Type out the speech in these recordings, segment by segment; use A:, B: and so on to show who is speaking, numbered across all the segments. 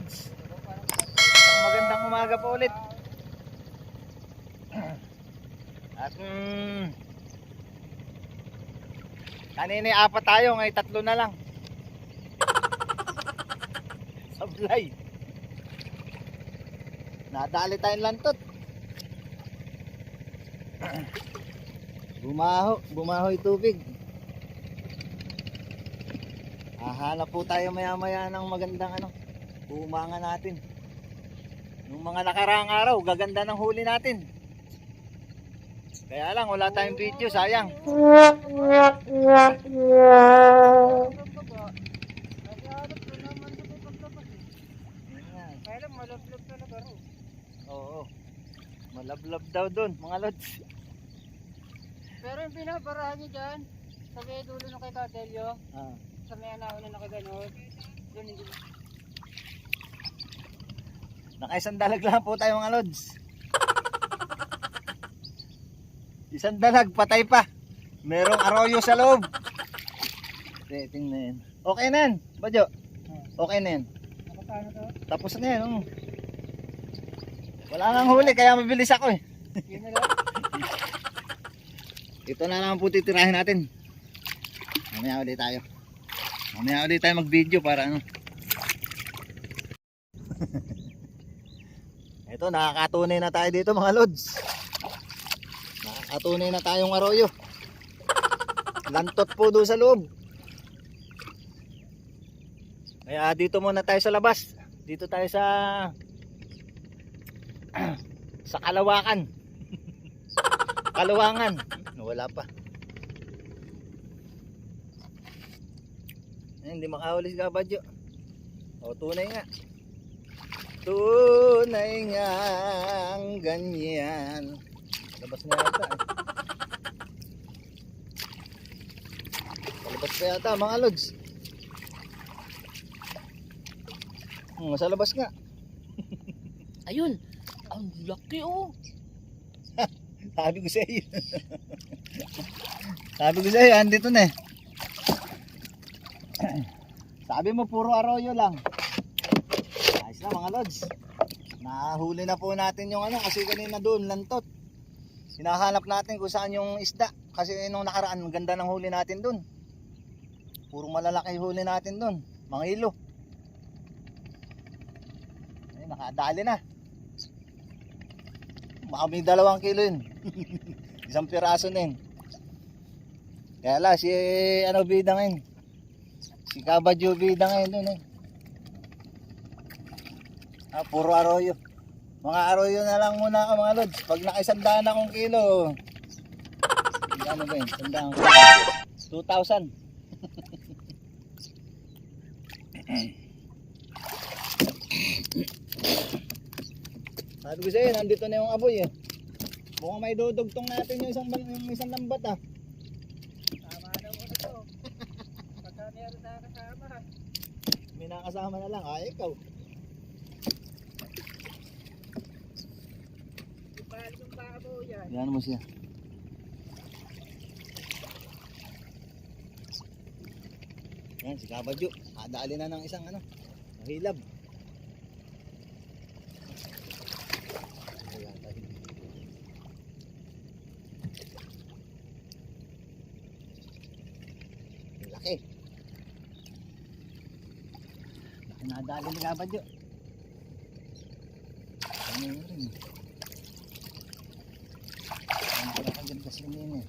A: lods. Magandang umaga po ulit. At mm, kanina apat tayo, ngayon tatlo na lang. Sablay. Nadali tayong lantot. Bumaho, bumaho yung tubig. Hahanap po tayo maya maya ng magandang ano, umanga natin. Nung mga nakaraang araw, gaganda ng huli natin. Kaya lang, wala tayong video, sayang. Oo. Malablab daw doon, mga lods.
B: Pero yung binabarahan niyo dyan, sa may dulo ng kay Cardelio,
A: Ah.
B: sa may anahon na nakaganon, doon hindi.
A: Nakaisang dalag lang po tayo mga lods. Isang dalag, patay pa. Merong arroyo sa loob. Okay, tingnan. Okay na yan, Badyo. Okay na yan. Tapos na yan. Oh. Wala nang huli, kaya mabilis ako eh. Ito na lang po titirahin natin. Mamaya ulit tayo. Mamaya ulit tayo mag-video para ano. Nakakatunay na tayo dito mga lods. Nakakatunay na tayong arroyo. Lantot po doon sa loob. Kaya dito muna tayo sa labas. Dito tayo sa sa Kalawakan. Kalawangan. Wala pa. Ay, hindi makahuli si Kabadyo. O, tunay nga. Tunay nga ang ganyan. Labas na yata. Eh. Palabas pa yata mga lods. Hmm, sa labas nga.
B: Ayun! Ang laki oh!
A: Sabi ko sa iyo. Sabi ko sa iyo, andito na eh. Sabi mo puro arroyo lang. Na mga lods. Nahuli na po natin yung ano kasi kanina doon lantot. Hinahanap natin kung saan yung isda. Kasi nung nakaraan, ganda ng huli natin doon. Puro malalaki huli natin doon. Mga ilo. Ay, nakadali na. May dalawang kilo yun. Isang piraso na yun. Kaya la, si ano bida ngayon. Si Kabadyo bida ngayon dun eh. Ah, puro arroyo. Mga arroyo na lang muna ako mga lods. Pag nakisandaan akong kilo, ano ba yun? Sandaan ko. 2,000. Sabi ko sa'yo, nandito na yung aboy eh. Mukhang may dudugtong natin yung isang, yung isang lambat ah.
B: Tama na mo na to. Pagka meron na kasama.
A: May nakasama na lang. Ah, ikaw.
B: Yan.
A: Mo siya. Yan, si Kabadyo. Kadali na ng isang ano. Ang Laki. Laki nadali ni Kabadyo. Ano yun rin. Ang pinakaganda kasi yun eh.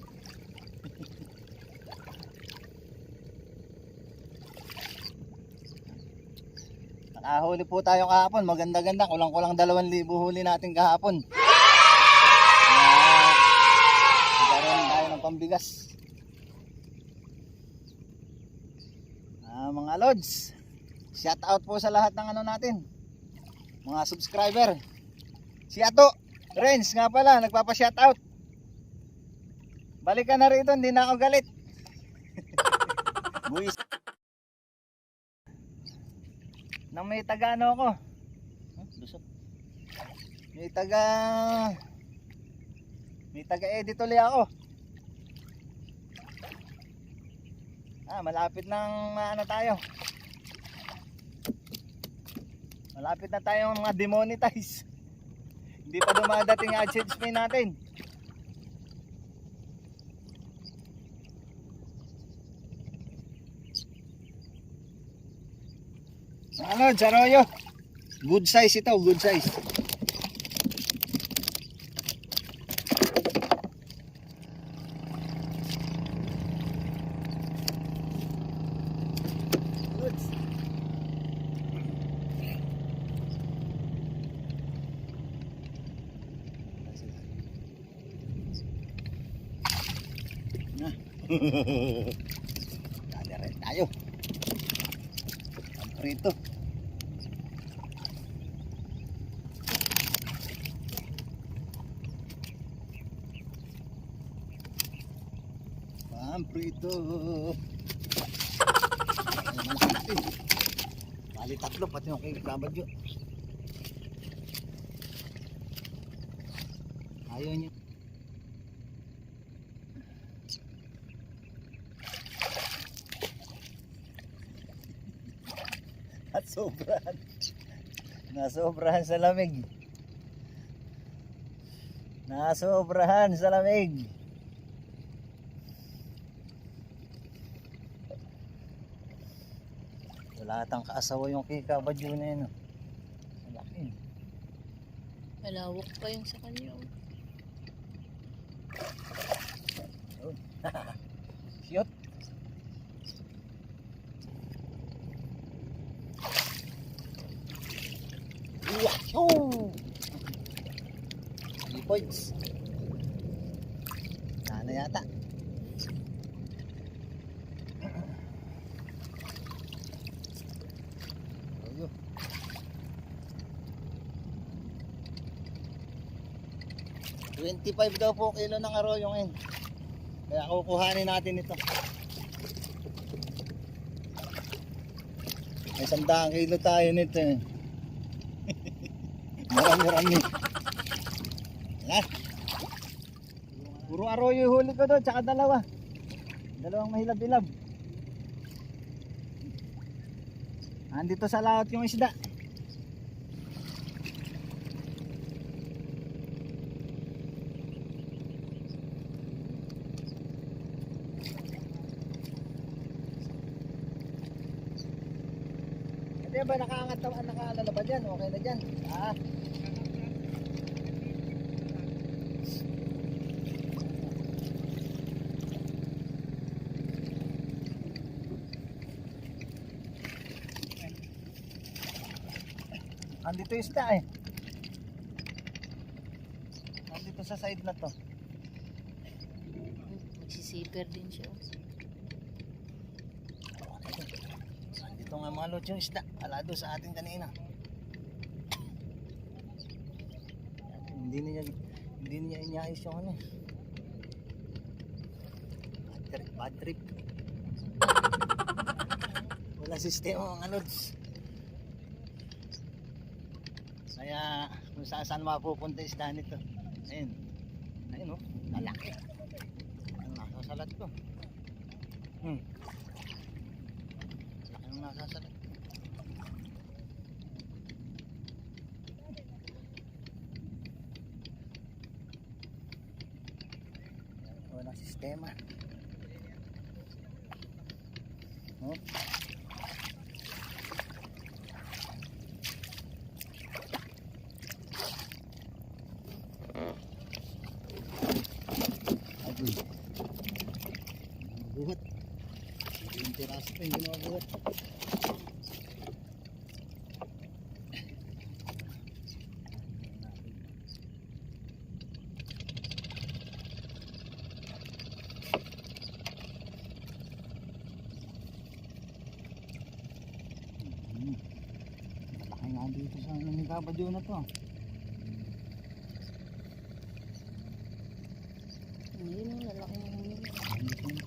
A: Nakahuli po tayo kahapon. Maganda-ganda. Kulang-kulang 2,000 huli natin kahapon. Kaya, nagkaroon tayo ng pambigas. Ah, mga lods. Shout out po sa lahat ng ano natin. Mga subscriber. Si Ato. Renz nga pala. Nagpapa-shout out. Balik ka na rito. Hindi na ako galit. Buwis. Nang may taga ano ako. Huh? Lusot. May taga may taga edit ulit ako. Ah, malapit nang ano tayo. Malapit na tayong mga demonetize. Hindi pa dumadating yung AdSense pay natin. Ano, Charoyo? Good size ito, good size. Dali rin tayo. Ang prito. Prito. Bali tatlo, pati yung kay kabadyo. Ayaw niya. At sobrahan. Nasobrahan sa lamig. Nasobrahan sa lamig. Wala atang kaasawa yung kay kabadyo na yun. oh. Ang laki.
C: Malawak pa yung sa kanya. oh.
A: Cute. Wahoo! Three points. Sana yata. 55 daw po kilo ng aroyong in kaya kukuhanin natin ito. May sandaang kilo tayo nito eh. marami rami yan puro aroyo huli ko doon tsaka dalawa. Dalawang mahilab-ilab. Andito sa lahat yung isda. Andito yung isda eh. Andito sa side na to.
C: Magsisipir din siya. oh.
A: Andito nga mga lods yung isda. Ala doon sa atin kanina. Hindi niya hindi niya inyayos yung ano. eh. Bad trip, bad trip. Wala sistema mga lods. Kaya kung saan saan mapupunta isda nito. Ayun. Ayun oh. Lalaki. Ang nakasalat ko. Hmm. Laki ng nakasalat. Walang sistema. Oh. Agoy. Buhat. Yung tiraso pa yung ginawa nga dito sa ano kabadyo na to.
C: Ayun, ang lalaki ng huli.
A: Hindi ko na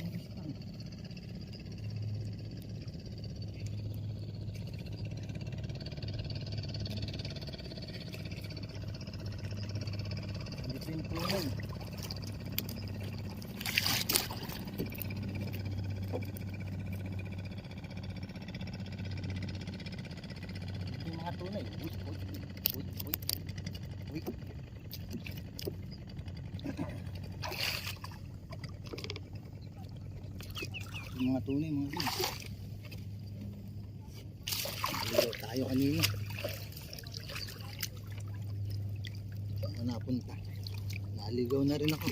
A: Dito yung tunay. Mga tunay. Uy, uy, uy, uy, uy. Yung mga tunay, mga lods. Naligaw tayo kanina. Ka napunta? Naligaw na rin ako.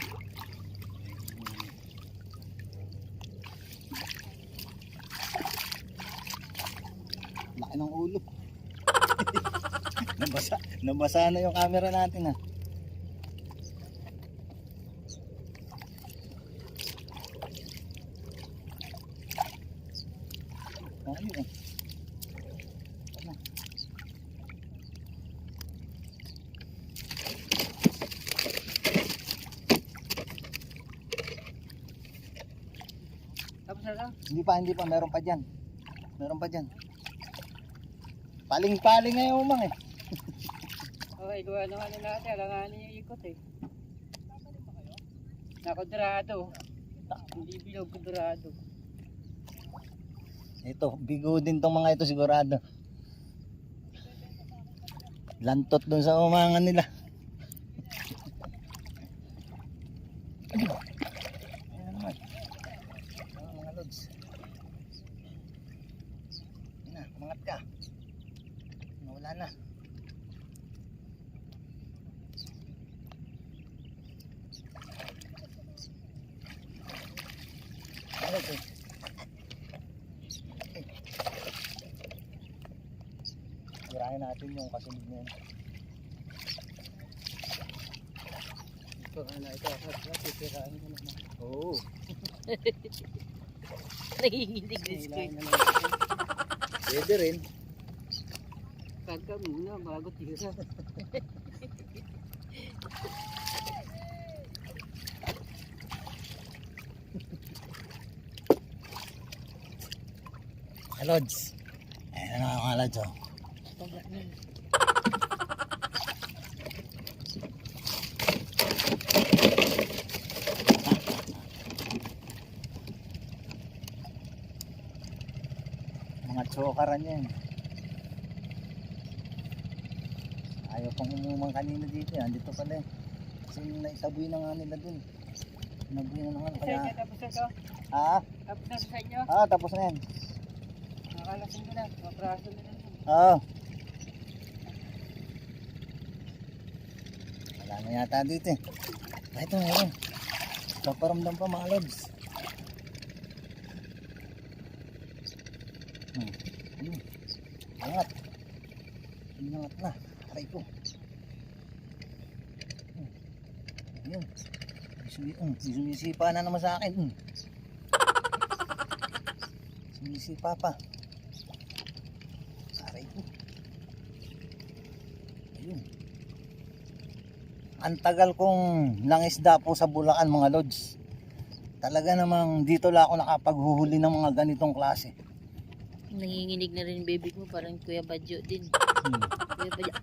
A: Laki ng ulo. Nabasa, na yung camera natin ha. Eh.
B: Tapos na lang.
A: Hindi pa, hindi pa. Meron pa dyan. Meron pa dyan. Paling-paling nga yung umang eh.
B: Okay, gawa naman na natin. Alanganin yung ikot eh. Nakudrado. Hindi bilog kudrado.
A: Ito, bigo din tong mga ito sigurado. Lantot dun sa umangan nila. Ayan naman. Ayan, mga lods. Ayan na, umangat ka. Nawala na. Ano ito? Sirahin natin yung kasunod na yun.
B: Ito, ano, ito. Sisirain ko naman.
A: Oo.
C: Nanginginig na si
B: Kailangan
C: Kuya.
B: na lang.
A: Pwede rin.
B: Kagka muna bago tira.
A: Lods. Ayan na mga lods oh. Mga chokaran yan. Ayaw pang umumang kanina dito yan. Dito pala eh. Kasi naitaboy na nga nila dun. Naboy na.
B: Sa
A: Kaya,
B: tapos na to.
A: ah,
B: Tapos na sa inyo.
A: ah, tapos na yan.
B: Nakalasing ko na. Mapraso na lang.
A: Na yata dito eh. Ah, Ito meron. Paparamdam pa mga lods. Hmm. Ayun. Angat. Inangat na. Aray ko. Hmm. Ayun. Um, sumisipa na naman sa akin. Hmm. Sumisipa pa. Aray ko. Ayun. Ang tagal kong nangisda po sa Bulacan mga lods. Talaga namang dito lang ako nakapaghuhuli ng mga ganitong klase.
C: Nanginginig na rin baby mo. Parang Kuya Badyo din.
A: Hmm.
C: Kuya Badyo.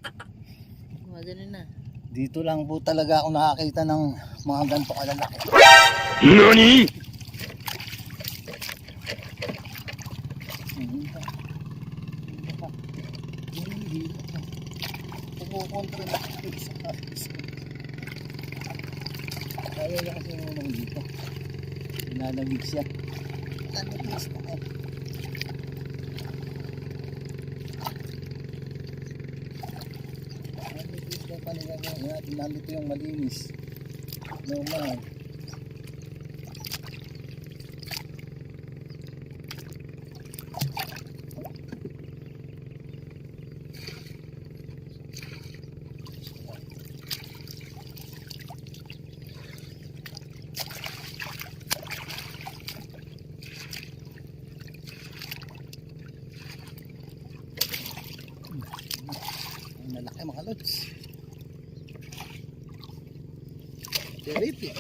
C: Gumagano na.
A: Dito lang po talaga ako nakakita ng mga ganito kalalaki. Pa. Kumukontra na ako sa Kaya na kasi yung mga dito. Nilalamig siya. Lamig na ako. Lamig siya pa nila. Yan, nandito yung malinis. Normal. Ang lalaki mga lods. Terrific.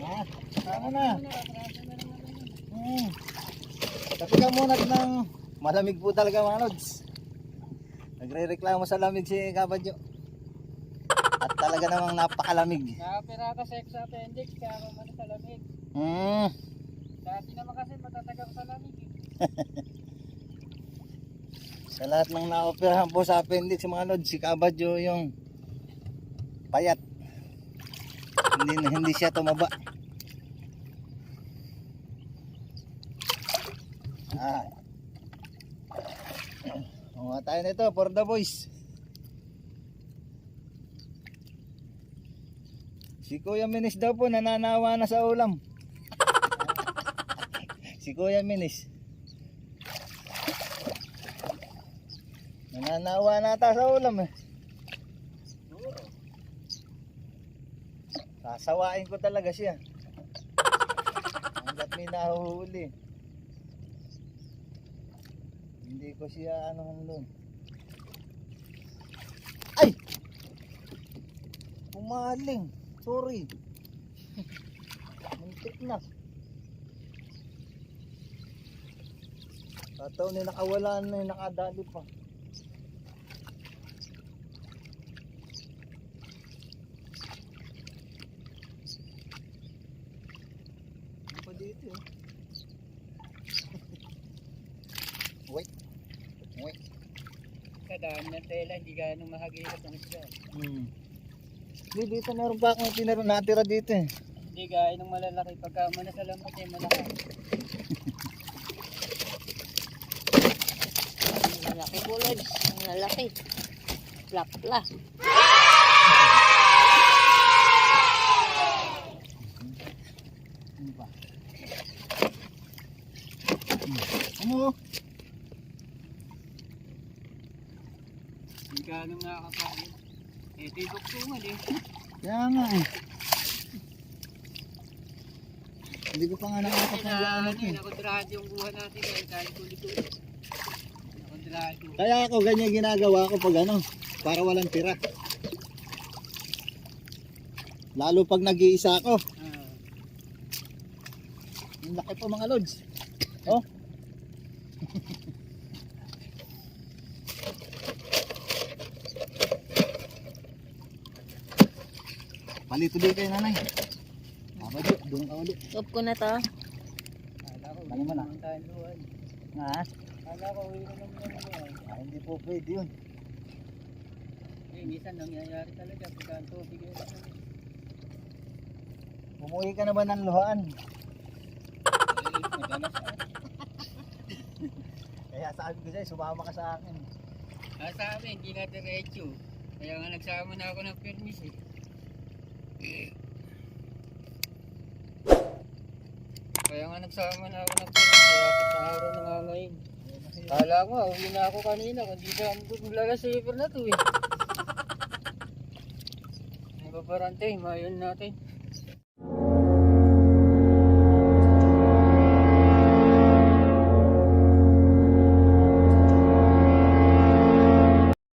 A: Ha? Tama na. Hmm. Tapi ka muna ng malamig po talaga mga lods. Nagre-reklamo sa lamig si Kabadyo. At talaga namang napakalamig.
B: Nakapira ka sa appendix kaya mamano sa lamig.
A: Hmm.
B: Dati naman kasi matatagang sa lamig eh.
A: Sa lahat ng naoperahan po sa appendix mga lods, si Kabadyo yung payat. Hindi, hindi siya tumaba. Ah. Mga tayo nito for the boys. Si Kuya Minis daw po nananawa na sa ulam. si Kuya Minis. Nananawa na ata sa ulam eh. Sasawain ko talaga siya. Hanggat may nahuhuli. Hindi ko siya ano doon. Ay! Pumaling. Sorry. Muntik na. Tataw ni nakawala na nakadali pa. Ano pa dito eh? Wait. Wait.
B: Kadami ng ganong mahagilap ang isda.
A: Hmm. Hindi, dito meron pa akong tinira, natira dito eh.
B: Hindi gaya ng malalaki. Pagka mo na sa lambat eh, malaki.
C: Ang lalaki po, Lods. Ang lalaki. Plapla
A: pa? Hmm. Ano?
B: Hindi ganong nakakapain. Eh, ito yung buktungan eh.
A: Kaya nga eh. Hindi ko pa nga nakakapagyan
B: Ano nakontrado yung buha natin eh. Kahit kulit-kulit. Nakontrado.
A: Kaya ako ganyan ginagawa ko pag ano, para walang tira. Lalo pag nag-iisa ako.
B: Ah.
A: Ang laki po mga lods. Oh. Palito din kayo nanay. Aba di, doon ka ulit.
C: Stop ko na to.
B: Kala ko,
A: Lagi mo na. Ha?
B: Kala ko, uwi naman yung luwan.
A: Ah, hindi po pwede yun.
B: Eh, minsan nangyayari talaga. Pagka ang tubig eh.
A: Umuwi ka na ba ng luhaan? Kaya sabi ko sa'yo, sumama ka sa akin.
B: Ah, sa amin, hindi na diretso. Kaya nga nagsama na ako ng permis eh. Kaya nga nagsama na ako ng permis eh. Apat na araw na nga ngayon. Kala ko, uwi na ako kanina. Kung di ba ang lalasipper na to eh. May paparante, mayon natin.